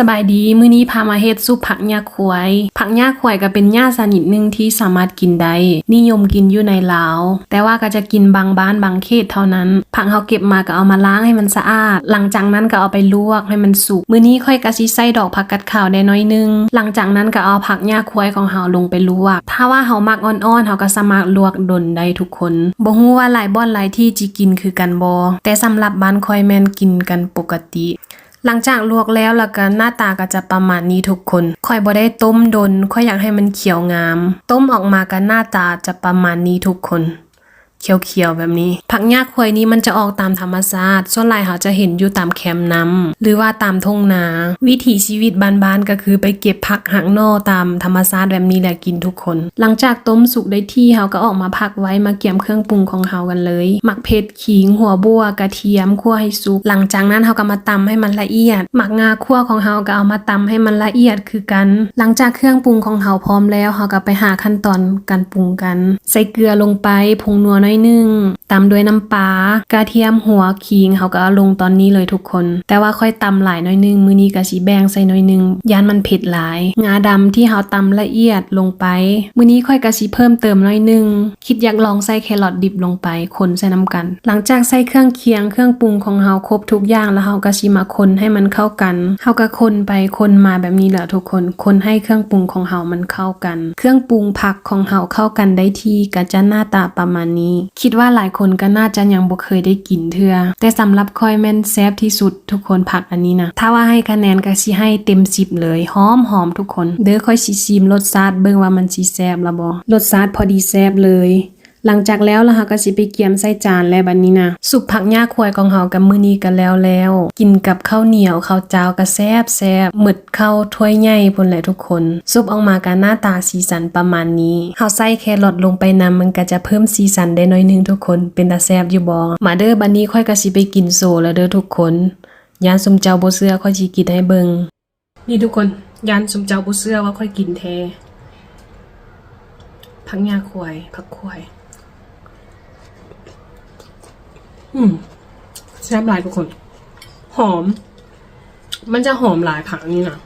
สบายดี มื้อนี้พามาเฮ็ดซุปผักหญ้าควายผักหญ้าควายก็เป็นหญ้าชนิดหนึ่งที่สามารถกินได้ นิยมกินอยู่ในลาว แต่ว่าก็จะกินบางบ้านบางเขตเท่านั้น ผักเฮาเก็บมาก็เอามาล้างให้มันสะอาด หลังจากนั้นก็เอาไปลวกให้มันสุก มื้อนี้ค่อยกะสิใส่ดอกผักกัดขาวได้น้อยหนึง หลังจากนั้นก็เอาผักหญ้าควายของเฮาลงไปลวก ถ้าว่าเฮามักอ่อนๆเฮาก็สามารถลวกดนได้ทุกคน บ่ฮู้ว่าหลายบ่อนหลายที่จิกินคือกันบ่แต่สำหรับบ้านค่อยแม่นกินกันปกติ หลังจากลวกแล้วแล้วก็หน้าตาก็จะประมาณนี้ทุกคนค่อยบ่ได้ต้มดนค่อยอยากให้มันเขียวงาม ต้มออกมาก็หน้าตาจะประมาณนี้ทุกคน เขียวๆแบบนี้ ผักหญ้าควยนี้มันจะออกตามธรรมชาติส่วนหลายเขาจะเห็นอยู่ตามแคมป์น้ำหรือว่าตามทุ่งนา วิถีชีวิตบ้านๆก็คือไปเก็บผักหักนอตามธรรมชาติแบบนี้แหละกินทุกคน หลังจากต้มสุกได้ที่เขาก็ออกมาพักไว้มาเกี่ยมเครื่องปรุงของเขากันเลย หมักเผ็ดขิง หัวบัวกระเทียมคั่วให้สุกหลังจากนั้นเขาก็มาตำให้มันละเอียด หมักงาคั่วของเขาก็เอามาตำให้มันละเอียดคือกัน หลังจากเครื่องปรุงของเขาพร้อมแล้วเขาก็ไปหาขั้นตอนการปรุงกัน ใส่เกลือลงไปผงนัวน้อยหนึ่ง ตามด้วยน้ำปลากระเทียมหัวขิงเขาก็ลงตอนนี้เลยทุกคน แต่ว่าค่อยตำหลายน้อยหนึงมือนี้กะสีแบงใส่หน้อยหนึงยานมันเผ็ดหลาย งาดำที่เขาตำละเอียดลงไป มือนี้ค่อยกะสีเพิ่มเติมน้อยหนึงคิดอยากลองใส่แครอทดิบลงไปคนใส่น้ำกัน หลังจากใส่เครื่องเคียงเครื่องปรุงของเขาครบทุกอย่างแล้วเขากะสีมาคนให้มันเข้ากันเขาก็คนไปคนมาแบบนี้แหละทุกคน คนให้เครื่องปรุงของเขามันเข้ากัน เครื่องปรุงผักของเขาเข้ากันได้ที่ก็จะหน้าตาประมาณนี้ คิดว่าหลายคนคนก็น่าจะยังบ่เคยได้กินเทื่อแต่สำหรับค่อยแม่นแซ่บที่สุดทุกคนผักอันนี้นะถ้าว่าให้คะแนนก็สิให้เต็ม10เลยหอมหอมทุกคน เด้อค่อยสิชิมรสชาติเบิ่งว่ามันสิแซ่บละบ่รสชาติพอดีแซ่บเลย หลังจากแล้วล่ะค่ะก็สิไปเกียมใส่จานแล้วบัดนนี้นะสุปผักหญ้าควายของเฮากับมื้อนี้กันแล้วแล้ว กินกับข้าวเหนียวข้าวเจ้าก็แซ่บแซ่บหมึดข้าวถ้วยใหญ่พุ่นแหละทุกคน ซุปออกมากันหน้าตาสีสันประมาณนี้เฮาใส่แครอทลงไปนำมันก็จะเพิ่มสีสันได้น้อยนึงทุกคนเป็นตาแซ่บอยู่บ่มาเด้อบัดนนี้ค่อยก็สิไปกินโซแล้วเด้อทุกคนยานซุมเจ้าบ่เชื่อค่อยสิกินให้เบิงนี่ทุกคนยานซุมเจ้าบ่เชื่อว่าค่อยกินแท้ผักหญ้าควายผักควาย อืมแซ่บหลายทุกคน หอม มันจะหอมหลายผักนี่นะ